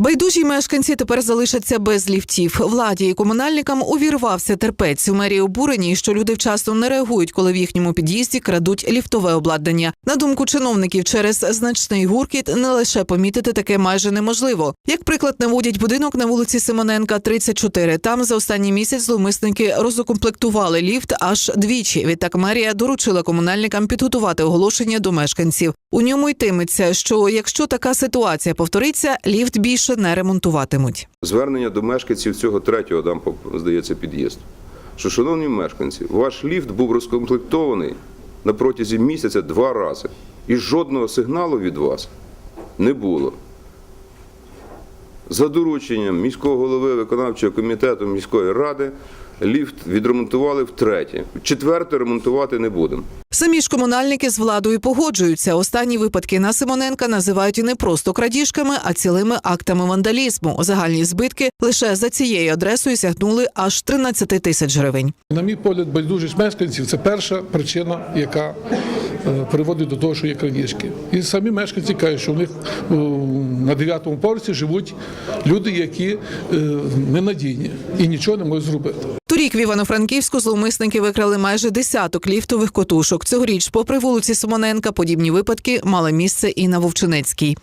Байдужі мешканці тепер залишаться без ліфтів. Владі і комунальникам увірвався терпець. У мерії обурені, що люди вчасно не реагують, коли в їхньому під'їзді крадуть ліфтове обладнання. На думку чиновників, через значний гуркіт не лише помітити таке майже неможливо. Як приклад наводять будинок на вулиці Симоненка, 34. Там за останній місяць зловмисники розукомплектували ліфт аж двічі. Відтак мерія доручила комунальникам підготувати оголошення до мешканців. У ньому йтиметься, що якщо така ситуація повториться, ліфт більше не ремонтуватимуть. Звернення до мешканців цього третього, там, здається, під'їзду. Що, шановні мешканці, ваш ліфт був розкомплектований на протязі місяця два рази. І жодного сигналу від вас не було. За дорученням міського голови виконавчого комітету міської ради ліфт відремонтували втретє. Четверте ремонтувати не будемо. Самі ж комунальники з владою погоджуються. Останні випадки на Симоненка називають не просто крадіжками, а цілими актами вандалізму. Загальні збитки лише за цією адресою сягнули аж 13 тисяч гривень. На мій погляд, байдужість мешканців це перша причина, яка е, приводить до того, що є крадіжки. І самі мешканці кажуть, що у них на дев'ятому поверсі живуть люди, які е, ненадійні і нічого не можуть зробити. Торік в Івано-Франківську зловмисники викрали майже десяток ліфтових котушок. Цьогоріч, попри вулиці Симоненка, подібні випадки мали місце і на Вовчинецькій.